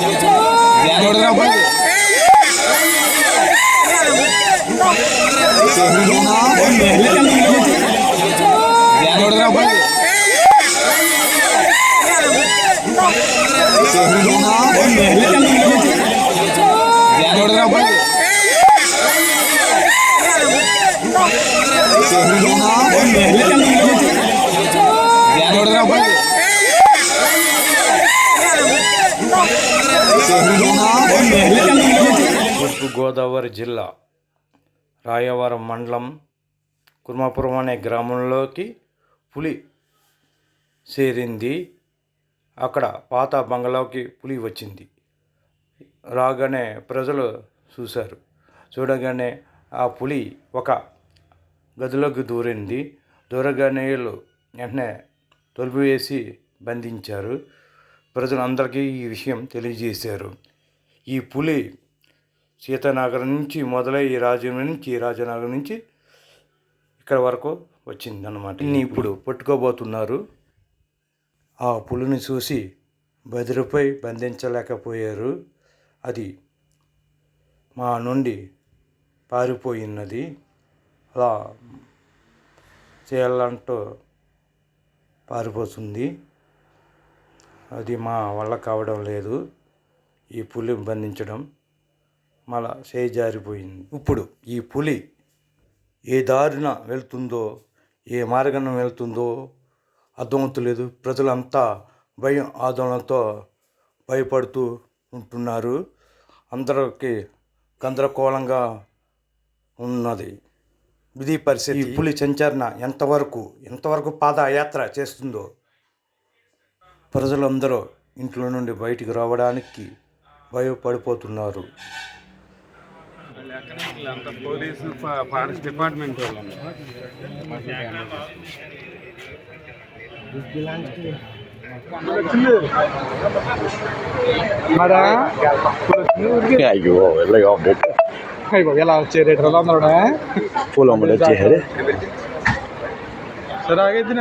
ध्यान తూర్పుగోదావరి జిల్లా రాయవరం మండలం కుర్మాపురం అనే గ్రామంలోకి పులి చేరింది అక్కడ పాత బంగ్లాకి పులి వచ్చింది. రాగానే ప్రజలు చూశారు. చూడగానే ఆ పులి ఒక గదిలోకి దూరింది. దూరగానే వీళ్ళు వెంటనే తలుపు వేసి బంధించారు. ప్రజలందరికీ ఈ విషయం తెలియజేశారు. ఈ పులి సీతానగరం నుంచి మొదలై ఈ రాజ్యం నుంచి ఈ రాజనగరం నుంచి ఇక్కడ వరకు వచ్చింది అన్నమాట ఇప్పుడు పట్టుకోబోతున్నారు. ఆ పులిని చూసి బదిరిపై బంధించలేకపోయారు. అది మా నుండి పారిపోయినది. అలా చేయాలంటూ పారిపోతుంది. అది మా వల్ల కావడం లేదు. ఈ పులి బంధించడం మళ్ళా చేయి జారిపోయింది ఇప్పుడు ఈ పులి ఏ దారిన వెళ్తుందో ఏ మార్గం వెళ్తుందో అర్థమవుతలేదు. ప్రజలంతా భయం ఆందోళనతో భయపడుతూ ఉంటున్నారు. అందరికి గందరగోళంగా ఉన్నది. ఇది పరిస్థితి. ఈ పులి సంచరణ ఎంతవరకు ఎంతవరకు పాదయాత్ర చేస్తుందో ప్రజలందరూ ఇంట్లో నుండి బయటికి రావడానికి భయపడిపోతున్నారు. అంత పోలీసు ఫారెస్ట్ డిపార్ట్మెంట్ ఎలా వచ్చే రేటు ఎలా పూలం వచ్చేసారు. సరే ఆగైతే